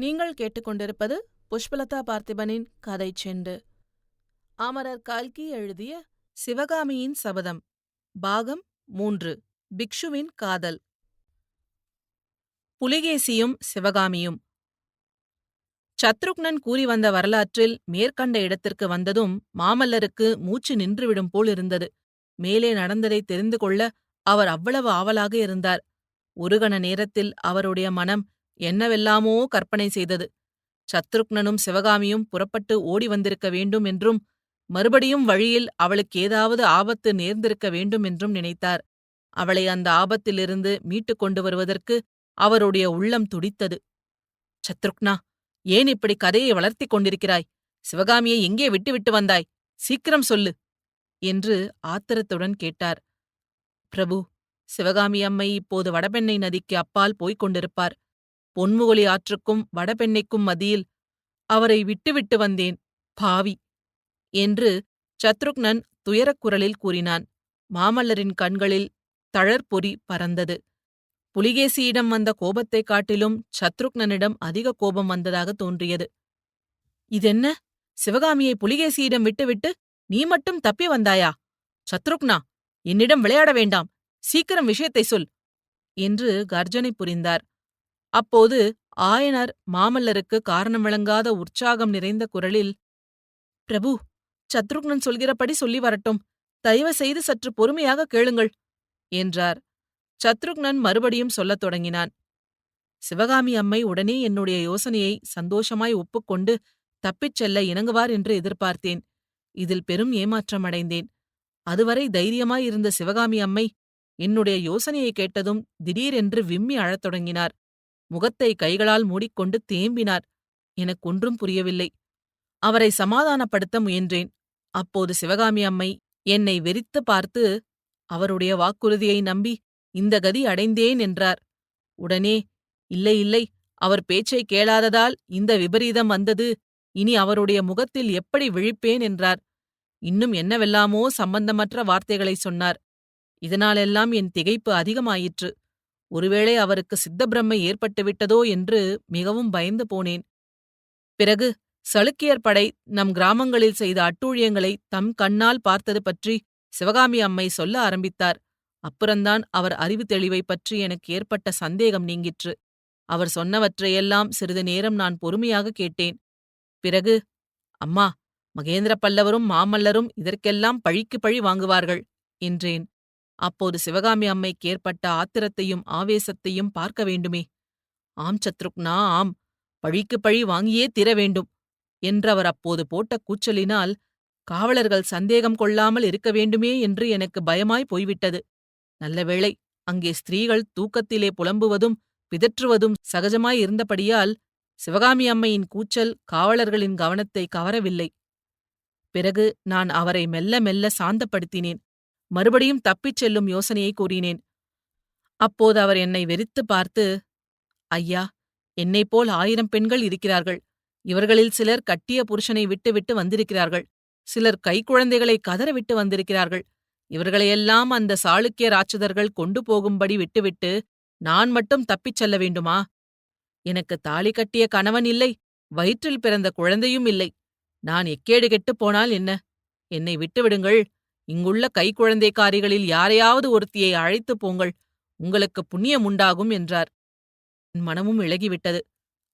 நீங்கள் கேட்டுக்கொண்டிருப்பது புஷ்பலதா பார்த்திபனின் கதை செண்டு. அமரர் கல்கி எழுதிய சிவகாமியின் சபதம் பாகம் மூன்று பிக்ஷுவின் காதல். புலிகேசியும் சிவகாமியும். சத்ருக்னன் கூறி வந்த வரலாற்றில் மேற்கண்ட இடத்திற்கு வந்ததும் மாமல்லருக்கு மூச்சு நின்றுவிடும் போல் இருந்தது. மேலே நடந்ததை தெரிந்து கொள்ள அவர் அவ்வளவு ஆவலாக இருந்தார். ஒரு கண நேரத்தில் அவருடைய மனம் என்னவெல்லாமோ கற்பனை செய்தது. சத்ருக்னனும் சிவகாமியும் புறப்பட்டு ஓடி வந்திருக்க வேண்டும் என்றும் மறுபடியும் வழியில் அவளுக்கு ஏதாவது ஆபத்து நேர்ந்திருக்க வேண்டும் என்றும் நினைத்தார். அவளை அந்த ஆபத்திலிருந்து மீட்டுக் கொண்டு வருவதற்கு அவருடைய உள்ளம் துடித்தது. சத்ருக்னா ஏன் இப்படி கதையை வளர்த்திக் கொண்டிருக்கிறாய்? சிவகாமியை எங்கே விட்டுவிட்டு வந்தாய்? சீக்கிரம் சொல்லு! என்று ஆத்திரத்துடன் கேட்டார். பிரபு சிவகாமி அம்மை இப்போது வடபெண்ணை நதிக்கு அப்பால் போய்க் கொண்டிருப்பார். பொன்முகலி ஆற்றுக்கும் வடபெண்ணைக்கும் மதியில் அவரை விட்டுவிட்டு வந்தேன் பாவி! என்று சத்ருக்னன் துயரக் குரலில் கூறினான். மாமல்லரின் கண்களில் தழற்பொறி பறந்தது. புலிகேசியிடம் வந்த கோபத்தைக் காட்டிலும் சத்ருக்னனிடம் அதிக கோபம் வந்ததாக தோன்றியது. இதென்ன? சிவகாமியை புலிகேசியிடம் விட்டுவிட்டு நீ மட்டும் தப்பி வந்தாயா? சத்ருக்னா என்னிடம் விளையாட வேண்டாம். சீக்கிரம் விஷயத்தை சொல் என்று கர்ஜனை புரிந்தார். அப்போது ஆயனர் மாமல்லருக்கு காரணம் விளங்காத உற்சாகம் நிறைந்த குரலில் பிரபு சத்ருக்னன் சொல்கிறபடி சொல்லி வரட்டும். தயவு செய்து சற்று பொறுமையாக கேளுங்கள் என்றார். சத்ருக்னன் மறுபடியும் சொல்லத் தொடங்கினான். சிவகாமி அம்மை உடனே என்னுடைய யோசனையை சந்தோஷமாய் ஒப்புக்கொண்டு தப்பிச் செல்ல இணங்குவார் என்று எதிர்பார்த்தேன். இதில் பெரும் ஏமாற்றம் அடைந்தேன். அதுவரை தைரியமாயிருந்த சிவகாமி அம்மை என்னுடைய யோசனையை கேட்டதும் திடீரென்று விம்மி அழத் தொடங்கினார். முகத்தை கைகளால் மூடிக்கொண்டு தேம்பினார். எனக்கு ஒன்றும் புரியவில்லை. அவரை சமாதானப்படுத்த முயன்றேன். அப்போது சிவகாமி அம்மை என்னை வெறித்து பார்த்து அவருடைய வாக்குறுதியை நம்பி இந்த கதி அடைந்தேன் என்றார். உடனே இல்லை இல்லை அவர் பேச்சை கேளாததால் இந்த விபரீதம் வந்தது. இனி அவருடைய முகத்தில் எப்படி விழிப்பேன் என்றார். இன்னும் என்னவெல்லாமோ சம்பந்தமற்ற வார்த்தைகளை சொன்னார். இதனாலெல்லாம் என் திகைப்பு அதிகமாயிற்று. ஒருவேளை அவருக்கு சித்தப்பிரமை ஏற்பட்டுவிட்டதோ என்று மிகவும் பயந்து போனேன். பிறகு சளுக்கியர் படை நம் கிராமங்களில் செய்த அட்டூழியங்களை தம் கண்ணால் பார்த்தது பற்றி சிவகாமி அம்மை சொல்ல ஆரம்பித்தார். அப்புறந்தான் அவர் அறிவு தெளிவை பற்றி எனக்கு ஏற்பட்ட சந்தேகம் நீங்கிற்று. அவர் சொன்னவற்றையெல்லாம் சிறிது நேரம் நான் பொறுமையாக கேட்டேன். பிறகு அம்மா மகேந்திர பல்லவரும் மாமல்லரும் இதற்கெல்லாம் பழிக்கு பழி வாங்குவார்கள் என்றேன். அப்போது சிவகாமி அம்மைக்கு ஏற்பட்ட ஆத்திரத்தையும் ஆவேசத்தையும் பார்க்க வேண்டுமே. ஆம் சத்ருக்னா ஆம். பழிக்கு பழி வாங்கியே தீர வேண்டும் என்றவர் அப்போது போட்ட கூச்சலினால் காவலர்கள் சந்தேகம் கொள்ளாமல் இருக்க வேண்டுமே என்று எனக்கு பயமாய் போய்விட்டது. நல்லவேளை அங்கே ஸ்திரீகள் தூக்கத்திலே புலம்புவதும் பிதற்றுவதும் சகஜமாயிருந்தபடியால் சிவகாமி அம்மையின் கூச்சல் காவலர்களின் கவனத்தை கவரவில்லை. பிறகு நான் அவரை மெல்ல மெல்ல சாந்தப்படுத்தினேன். மறுபடியும் தப்பிச் செல்லும் யோசனையை கூறினேன். அப்போது அவர் என்னை வெறித்து பார்த்து ஐயா என்னைப் போல் ஆயிரம் பெண்கள் இருக்கிறார்கள். இவர்களில் சிலர் கட்டிய புருஷனை விட்டுவிட்டு வந்திருக்கிறார்கள். சிலர் கைக்குழந்தைகளை கதறவிட்டு வந்திருக்கிறார்கள். இவர்களையெல்லாம் அந்த சாளுக்கிய ராட்சதர்கள் கொண்டு போகும்படி விட்டுவிட்டு நான் மட்டும் தப்பிச் செல்ல வேண்டுமா? எனக்கு தாலி கட்டிய கணவன் இல்லை. வயிற்றில் பிறந்த குழந்தையும் இல்லை. நான் எக்கேடு கெட்டுப் போனால் என்ன? என்னை விட்டுவிடுங்கள் இங்குள்ள கைக்குழந்தைக்காரிகளில் யாரையாவது ஒருத்தியை அழைத்துப் போங்கள் உங்களுக்கு புண்ணியம் உண்டாகும் என்றார். என் மனமும் இழகிவிட்டது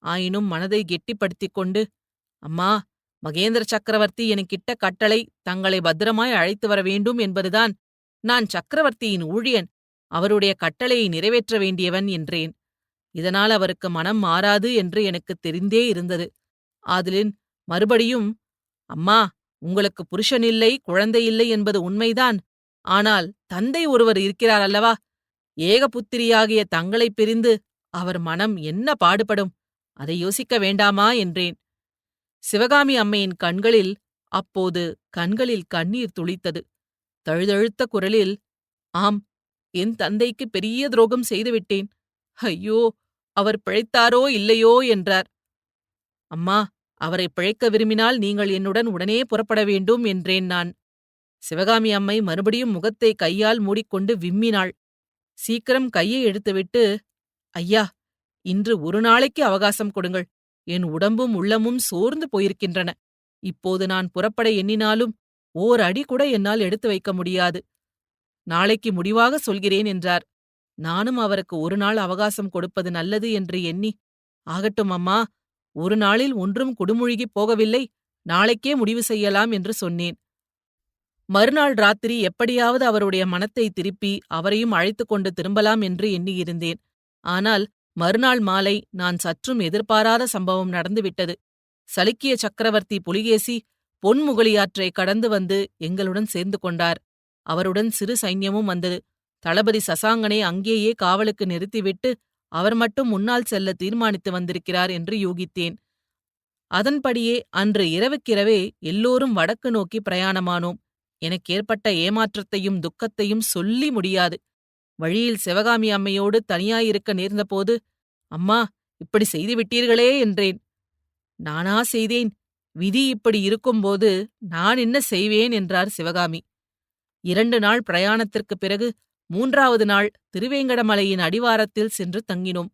ஆயினும் மனதை கெட்டிப்படுத்திக் கொண்டு அம்மா மகேந்திர சக்கரவர்த்தி எனக்கிட்ட கட்டளை தங்களை பத்திரமாய் அழைத்து வர வேண்டும் என்பதுதான். நான் சக்கரவர்த்தியின் ஊழியன். அவருடைய கட்டளையை நிறைவேற்ற வேண்டியவன் என்றேன். இதனால் அவருக்கு மனம் மாறாது என்று எனக்கு தெரிந்தே இருந்தது. ஆதலின் மறுபடியும் அம்மா உங்களுக்கு புருஷனில்லை குழந்தையில்லை என்பது உண்மைதான். ஆனால் தந்தை ஒருவர் இருக்கிறார் அல்லவா? ஏகபுத்திரியாகிய தங்களைப் பிரிந்து அவர் மனம் என்ன பாடுபடும்? அதை யோசிக்க வேண்டாமா? என்றேன். சிவகாமி அம்மையின் கண்களில் அப்போது கண்களில் கண்ணீர் துளித்தது. தழுதழுத்த குரலில் ஆம் என் தந்தைக்கு பெரிய துரோகம் செய்துவிட்டேன் ஐயோ அவர் பிழைத்தாரோ இல்லையோ? என்றார். அம்மா அவரை பிழைக்க விரும்பினால் நீங்கள் என்னுடன் உடனே புறப்பட வேண்டும் என்றேன் நான். சிவகாமி அம்மை மறுபடியும் முகத்தை கையால் மூடிக்கொண்டு விம்மினாள். சீக்கிரம் கையை எடுத்துவிட்டு ஐயா இன்று ஒரு நாளைக்கு அவகாசம் கொடுங்கள். என் உடம்பும் உள்ளமும் சோர்ந்து போயிருக்கின்றன. இப்போது நான் புறப்பட எண்ணினாலும் ஓர் அடி கூட என்னால் எடுத்து வைக்க முடியாது. நாளைக்கு முடிவாக சொல்கிறேன் என்றார். நானும் அவருக்கு ஒரு நாள் அவகாசம் கொடுப்பது நல்லது என்று எண்ணி ஆகட்டும் அம்மா. ஒரு நாளில் ஒன்றும் குடுமுழுகிப் போகவில்லை நாளைக்கே முடிவு செய்யலாம் என்று சொன்னேன். மறுநாள் ராத்திரி எப்படியாவது அவருடைய மனத்தை திருப்பி அவரையும் அழைத்துக் கொண்டு திரும்பலாம் என்று எண்ணியிருந்தேன். ஆனால் மறுநாள் மாலை நான் சற்றும் எதிர்பாராத சம்பவம் நடந்துவிட்டது. சலுக்கிய சக்கரவர்த்தி புலிகேசி பொன்முகலியாற்றை கடந்து வந்து எங்களுடன் சேர்ந்து கொண்டார். அவருடன் சிறு சைன்யமும் வந்தது. தளபதி சசாங்கனை அங்கேயே காவலுக்கு நிறுத்திவிட்டு அவர் மட்டும் முன்னால் செல்ல தீர்மானித்து வந்திருக்கிறார் என்று யூகித்தேன். அதன்படியே அன்று இரவுக்கிரவே எல்லோரும் வடக்கு நோக்கி பிரயாணமானோம். எனக்கு ஏற்பட்ட ஏமாற்றத்தையும் துக்கத்தையும் சொல்லி முடியாது. வழியில் சிவகாமி அம்மையோடு தனியாயிருக்க நேர்ந்தபோது அம்மா இப்படி செய்து விட்டீர்களே என்றேன். நானா செய்தேன். விதி இப்படி இருக்கும்போது நான் என்ன செய்வேன் என்றார் சிவகாமி. இரண்டு நாள் பிரயாணத்திற்குப் பிறகு மூன்றாவது நாள் திருவேங்கடமலையின் அடிவாரத்தில் சென்று தங்கினோம்.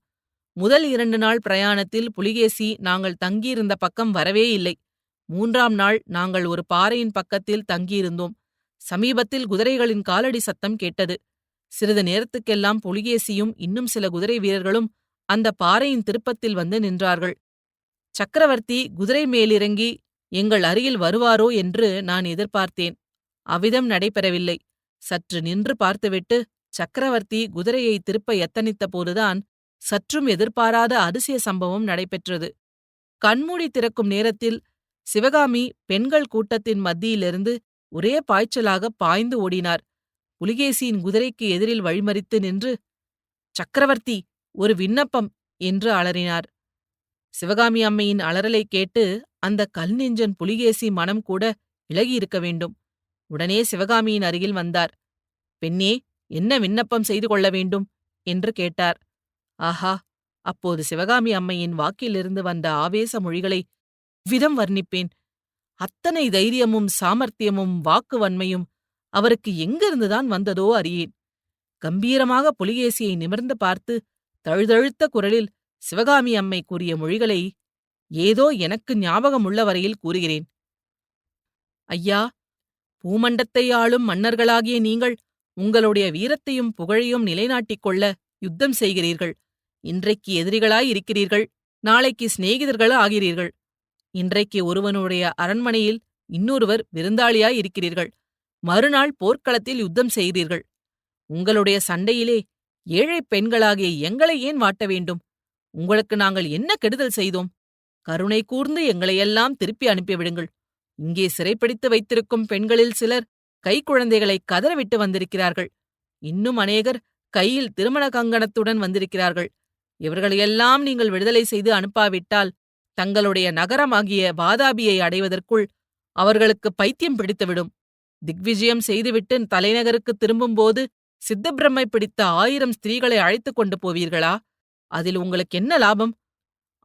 முதல் இரண்டு நாள் பிரயாணத்தில் புலிகேசி நாங்கள் தங்கியிருந்த பக்கம் வரவே இல்லை. மூன்றாம் நாள் நாங்கள் ஒரு பாறையின் பக்கத்தில் தங்கியிருந்தோம். சமீபத்தில் குதிரைகளின் காலடி சத்தம் கேட்டது. சிறிது நேரத்துக்கெல்லாம் புலிகேசியும் இன்னும் சில குதிரை வீரர்களும் அந்த பாறையின் திருப்பத்தில் வந்து நின்றார்கள். சக்கரவர்த்தி குதிரை மேலிறங்கி எங்கள் அருகில் வருவாரோ? என்று நான் எதிர்பார்த்தேன். அவ்விதம் நடைபெறவில்லை. சற்று நின்று பார்த்துவிட்டு சக்கரவர்த்தி குதிரையை திருப்ப எத்தனித்த போதுதான் சற்றும் எதிர்பாராத அதிசய சம்பவம் நடைபெற்றது. கண்மூடி திறக்கும் நேரத்தில் சிவகாமி பெண்கள் கூட்டத்தின் மத்தியிலிருந்து ஒரே பாய்ச்சலாக பாய்ந்து ஓடினார். புலிகேசியின் குதிரைக்கு எதிரில் வழிமறித்து நின்று சக்கரவர்த்தி ஒரு விண்ணப்பம் என்று அலறினார். சிவகாமி அம்மையின் அலறலை கேட்டு அந்த கல் நெஞ்சன் புலிகேசி மனம் கூட இழகியிருக்க வேண்டும். உடனே சிவகாமியின் அருகில் வந்தார். பெண்ணே என்ன விண்ணப்பம் செய்து கொள்ள வேண்டும்? என்று கேட்டார். ஆஹா அப்போது சிவகாமி அம்மையின் வாக்கிலிருந்து வந்த ஆவேச மொழிகளை விதம் வர்ணிப்பேன். அத்தனை தைரியமும் சாமர்த்தியமும் வாக்குவன்மையும் அவருக்கு எங்கிருந்துதான் வந்ததோ அறியேன். கம்பீரமாக புலிகேசியை நிமிர்ந்து பார்த்து தழுதழுத்த குரலில் சிவகாமி அம்மை கூறிய மொழிகளை ஏதோ எனக்கு ஞாபகம் உள்ள வரையில் கூறுகிறேன். ஐயா பூமண்டத்தை ஆளும் மன்னர்களாகிய நீங்கள் உங்களுடைய வீரத்தையும் புகழையும் நிலைநாட்டிக் கொள்ள யுத்தம் செய்கிறீர்கள். இன்றைக்கு எதிரிகளாய் இருக்கிறீர்கள். நாளைக்கு சிநேகிதர்கள் ஆகிறீர்கள். இன்றைக்கு ஒருவனுடைய அரண்மனையில் இன்னொருவர் விருந்தாளியாய் இருக்கிறீர்கள். மறுநாள் போர்க்களத்தில் யுத்தம் செய்கிறீர்கள். உங்களுடைய சண்டையிலே ஏழை பெண்களாகிய எங்களை ஏன் வாட்ட வேண்டும்? உங்களுக்கு நாங்கள் என்ன கெடுதல் செய்தோம்? கருணை கூர்ந்து எங்களையெல்லாம் திருப்பி அனுப்பிவிடுங்கள். இங்கே சிறைப்பிடித்து வைத்திருக்கும் பெண்களில் சிலர் கைக்குழந்தைகளை கதறவிட்டு வந்திருக்கிறார்கள். இன்னும் அநேகர் கையில் திருமண கங்கணத்துடன் வந்திருக்கிறார்கள். இவர்களையெல்லாம் நீங்கள் விடுதலை செய்து அனுப்பாவிட்டால் தங்களுடைய நகரமாகிய வாதாபியை அடைவதற்குள் அவர்களுக்கு பைத்தியம் பிடித்துவிடும். திக்விஜயம் செய்துவிட்டு தலைநகருக்கு திரும்பும்போது சித்தப்பிரம்மை பிடித்த ஆயிரம் ஸ்திரீகளை அழைத்துக் கொண்டு போவீர்களா? அதில் உங்களுக்கு என்ன லாபம்?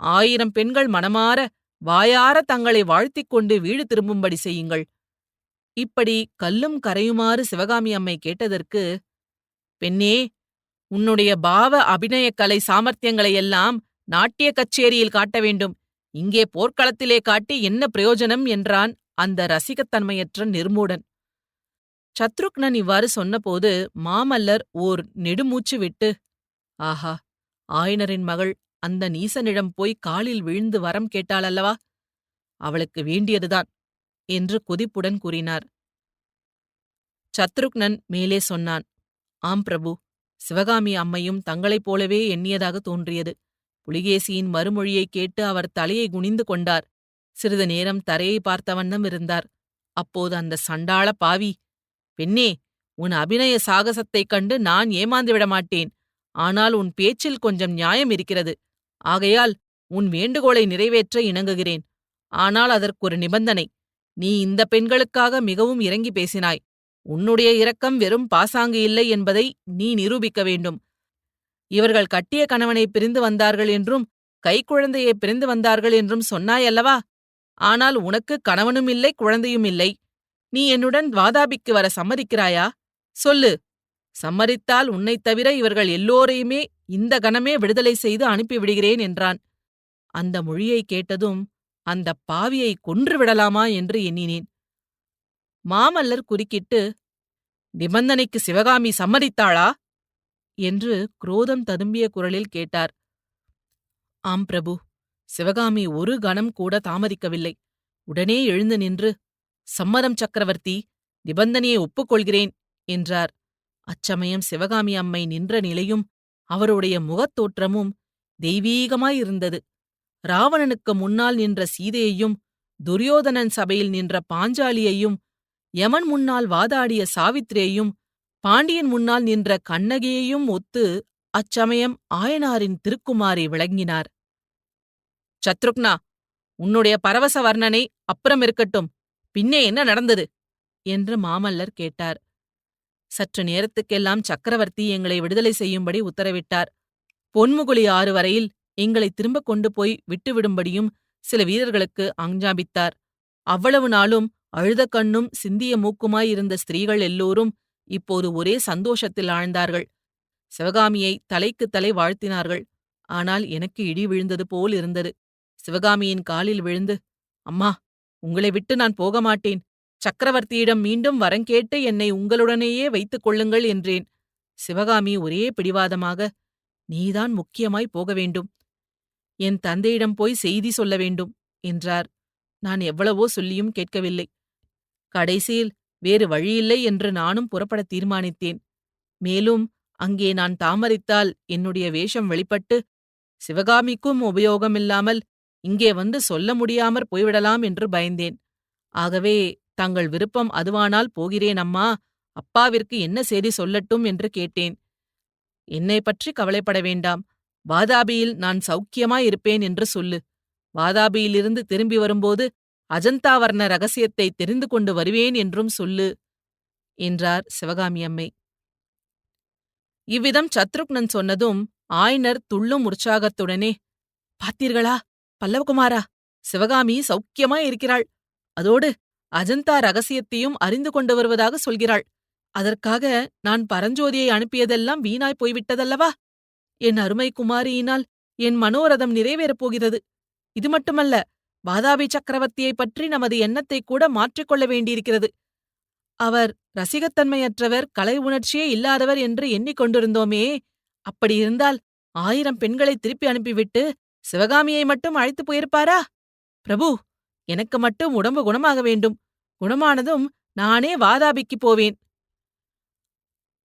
ஆயிரம் பெண்கள் மனமாற வாயார தங்களை வாழ்த்திக் கொண்டு வீடு திரும்பும்படி செய்யுங்கள். இப்படி கல்லும் கரையுமாறு சிவகாமி அம்மை கேட்டதற்கு பெண்ணே உன்னுடைய பாவ அபிநயக் கலை சாமர்த்தியங்களையெல்லாம் நாட்டிய கச்சேரியில் காட்ட வேண்டும். இங்கே போர்க்களத்திலே காட்டி என்ன பிரயோஜனம்? என்றான் அந்த ரசிகத்தன்மையற்ற நிர்மூடன். சத்ருக்னன் இவ்வாறு சொன்னபோது மாமல்லர் ஓர் நெடுமூச்சு விட்டு ஆஹா ஆயனரின் மகள் அந்த நீசனிடம் போய் காலில் விழுந்து வரம் கேட்டாளல்லவா? அவளுக்கு வேண்டியதுதான் என்று கொதிப்புடன் கூறினார். சத்ருக்னன் மேலே சொன்னான் ஆம் பிரபு சிவகாமி அம்மையும் தங்களைப் போலவே எண்ணியதாக தோன்றியது. புலிகேசியின் மறுமொழியைக் கேட்டு அவர் தலையை குனிந்து கொண்டார். சிறிது நேரம் தரையை பார்த்த வண்ணம் இருந்தார். அப்போது அந்த சண்டாள பாவி பெண்ணே உன் அபிநய சாகசத்தைக் கண்டு நான் ஏமாந்து விட மாட்டேன் ஆனால் உன் பேச்சில் கொஞ்சம் நியாயம் இருக்கிறது. ஆகையால் உன் வேண்டுகோளை நிறைவேற்ற இணங்குகிறேன். ஆனால் அதற்கு ஒரு நிபந்தனை. நீ இந்த பெண்களுக்காக மிகவும் இறங்கி பேசினாய். உன்னுடைய இரக்கம் வெறும் பாசாங்கு இல்லை என்பதை நீ நிரூபிக்க வேண்டும். இவர்கள் கட்டிய கணவனை பிரிந்து வந்தார்கள் என்றும் கைக்குழந்தையை பிரிந்து வந்தார்கள் என்றும் சொன்னாயல்லவா? ஆனால் உனக்கு கணவனும் இல்லை குழந்தையும் இல்லை. நீ என்னுடன் வாதாபிக்கு வர சம்மதிக்கிறாயா? சொல்லு. சம்மதித்தால் உன்னைத் தவிர இவர்கள் எல்லோரையுமே இந்த கணமே விடுதலை செய்து அனுப்பிவிடுகிறேன் என்றான். அந்த மொழியைக் கேட்டதும் அந்தப் பாவியை கொன்று விடலாமா என்று எண்ணினேன். மாமல்லர் குறுக்கிட்டு நிபந்தனைக்கு சிவகாமி சம்மதித்தாளா? என்று குரோதம் ததும்பிய குரலில் கேட்டார். ஆம் பிரபு சிவகாமி ஒரு கணம் கூட தாமதிக்கவில்லை. உடனே எழுந்து நின்று சம்மதம் சக்கரவர்த்தி நிபந்தனையை ஒப்புக்கொள்கிறேன் என்றார். அச்சமயம் சிவகாமி அம்மை நின்ற நிலையும் அவருடைய முகத்தோற்றமும் தெய்வீகமாயிருந்தது. ராவணனுக்கு முன்னால் நின்ற சீதையையும் துரியோதனன் சபையில் நின்ற பாஞ்சாலியையும் யமன் முன்னால் வாதாடிய சாவித்திரியையும் பாண்டியன் முன்னால் நின்ற கண்ணகியையும் ஒத்து அச்சமயம் ஆயனாரின் திருக்குமாரி விளங்கினார். சத்ருக்னா உன்னுடைய பரவச வர்ணனை அப்புறம் இருக்கட்டும். பின்னே என்ன நடந்தது? என்று மாமல்லர் கேட்டார். சற்று நேரத்துக்கெல்லாம் சக்கரவர்த்தி எங்களை விடுதலை செய்யும்படி உத்தரவிட்டார். பொன்முகுலி ஆறு வரையில் எங்களை திரும்ப கொண்டு போய் விட்டுவிடும்படியும் சில வீரர்களுக்கு ஆஞ்ஞாபித்தார் அவ்வளவு நாளும் அழுத கண்ணும் சிந்திய மூக்குமாயிருந்த ஸ்திரீகள் எல்லோரும் இப்போது ஒரே சந்தோஷத்தில் ஆழ்ந்தார்கள். சிவகாமியை தலைக்கு தலை வாழ்த்தினார்கள். ஆனால் எனக்கு இடி விழுந்தது போல் இருந்தது. சிவகாமியின் காலில் விழுந்து அம்மா உங்களை விட்டு நான் போக மாட்டேன். சக்கரவர்த்தியிடம் மீண்டும் வரங்கேட்டு என்னை உங்களுடனேயே வைத்துக் கொள்ளுங்கள் என்றேன். சிவகாமி ஒரே பிடிவாதமாக நீதான் முக்கியமாய் போக வேண்டும். என் தந்தையிடம் போய் செய்தி சொல்ல வேண்டும் என்றார். நான் எவ்வளவோ சொல்லியும் கேட்கவில்லை. கடைசியில் வேறு வழியில்லை என்று நானும் புறப்பட தீர்மானித்தேன். மேலும் அங்கே நான் தாமரித்தால் என்னுடைய வேஷம் வெளிப்பட்டு சிவகாமிக்கும் உபயோகமில்லாமல் இங்கே வந்து சொல்ல முடியாமற் போய்விடலாம் என்று பயந்தேன். ஆகவே தங்கள் விருப்பம் அதுவானால் போகிறேன் அம்மா. அப்பாவிற்கு என்ன செய்தி சொல்லட்டும் என்று கேட்டேன். என்னை பற்றி கவலைப்பட வேண்டாம். வாதாபியில் நான் சௌக்கியமாயிருப்பேன் என்று சொல்லு. வாதாபியிலிருந்து திரும்பி வரும்போது அஜந்தாவர்ண ரகசியத்தை தெரிந்து கொண்டு வருவேன் என்றும் சொல்லு என்றார் சிவகாமி அம்மை. இவ்விதம் சத்ருக்னன் சொன்னதும் ஆயனர் துள்ளும் உற்சாகத்துடனே பாத்தீர்களா பல்லவகுமாரா சிவகாமி சௌக்கியமாய் இருக்கிறாள் அதோடு அஜந்தா ரகசியத்தையும் அறிந்து கொண்டு வருவதாக சொல்கிறாள். அதற்காக நான் பரஞ்சோதியை அனுப்பியதெல்லாம் வீணாய் போய்விட்டதல்லவா? என் அருமை குமாரியினால் என் மனோரதம் நிறைவேறப் போகிறது. இது மட்டுமல்ல வாதாபி சக்கரவர்த்தியைப் பற்றி நமது எண்ணத்தை கூட மாற்றிக்கொள்ள வேண்டியிருக்கிறது. அவர் ரசிகத்தன்மையற்றவர் கலை உணர்ச்சியே இல்லாதவர் என்று எண்ணிக்கொண்டிருந்தோமே அப்படியிருந்தால் ஆயிரம் பெண்களை திருப்பி அனுப்பிவிட்டு சிவகாமியை மட்டும் அழைத்து போயிருப்பாரா? பிரபு எனக்கு மட்டும் உடம்பு குணமாக வேண்டும். குணமானதும் நானே வாதாபிக்கு போவேன்.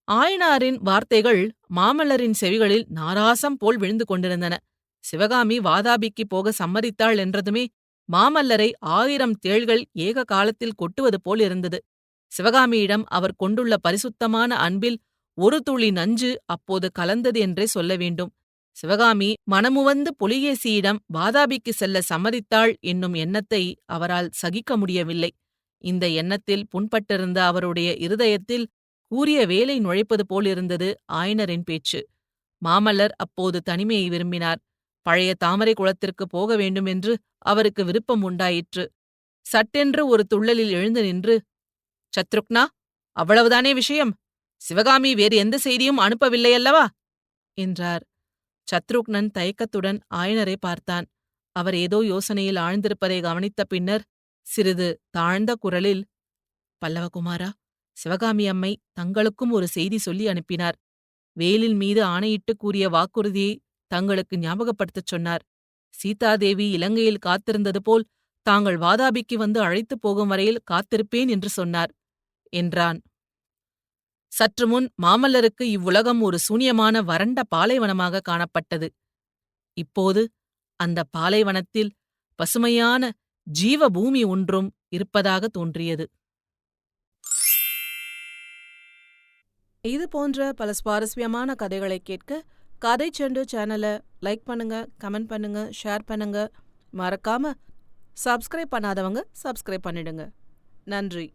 ஆயனாரின் வார்த்தைகள் மாமல்லரின் செவிகளில் நாராசம் போல் விழுந்து கொண்டிருந்தன. சிவகாமி வாதாபிக்கு போக சம்மதித்தாள் என்றதுமே மாமல்லரை ஆயிரம் தேள்கள் ஏக காலத்தில் கொட்டுவது போல் இருந்தது. சிவகாமியிடம் அவர் கொண்டுள்ள பரிசுத்தமான அன்பில் ஒரு துளி நஞ்சு அப்போது கலந்தது என்றே சொல்ல வேண்டும். சிவகாமி மனமுவந்து புலிகேசியிடம் வாதாபிக்கு செல்ல சம்மதித்தாள் என்னும் எண்ணத்தை அவரால் சகிக்க முடியவில்லை. இந்த எண்ணத்தில் புண்பட்டிருந்த அவருடைய இருதயத்தில் கூறிய வேலை நுழைப்பது போலிருந்தது ஆயனரின் பேச்சு. மாமல்லர் அப்போது தனிமையை விரும்பினார். பழைய தாமரை குளத்திற்கு போக வேண்டுமென்று அவருக்கு விருப்பம் உண்டாயிற்று. சட்டென்று ஒரு துள்ளலில் எழுந்து நின்று சத்ருக்னா அவ்வளவுதானே விஷயம்? சிவகாமி வேறு எந்த செய்தியும் அனுப்பவில்லையல்லவா? என்றார். சத்ருக்னன் தயக்கத்துடன் ஆயனரை பார்த்தான். அவர் ஏதோ யோசனையில் ஆழ்ந்திருப்பதை கவனித்த பின்னர் சிறிது தாழ்ந்த குரலில் பல்லவகுமாரா சிவகாமி அம்மை தங்களுக்கும் ஒரு செய்தி சொல்லி அனுப்பினார். வேலில் மீது ஆணையிட்டு கூறிய வாக்குறுதியை தங்களுக்கு ஞாபகப்படுத்தச் சொன்னார். சீதாதேவி இலங்கையில் காத்திருந்தது போல் தாங்கள் வாதாபிக்கு வந்து அழைத்துப் போகும் வரையில் காத்திருப்பேன் என்று சொன்னார் என்றான். சற்று முன் மாமல்லருக்கு இவ்வுலகம் ஒரு சூனியமான வறண்ட பாலைவனமாக காணப்பட்டது. இப்போது அந்த பாலைவனத்தில் பசுமையான ஜீவபூமி ஒன்றும் இருப்பதாக தோன்றியது. இது போன்ற பல சுவாரஸ்யமான கதைகளை கேட்க கதை செண்டு சேனலை லைக் பண்ணுங்க கமெண்ட் பண்ணுங்க ஷேர் பண்ணுங்க. மறக்காம சப்ஸ்கிரைப் பண்ணாதவங்க சப்ஸ்கிரைப் பண்ணிடுங்க. நன்றி.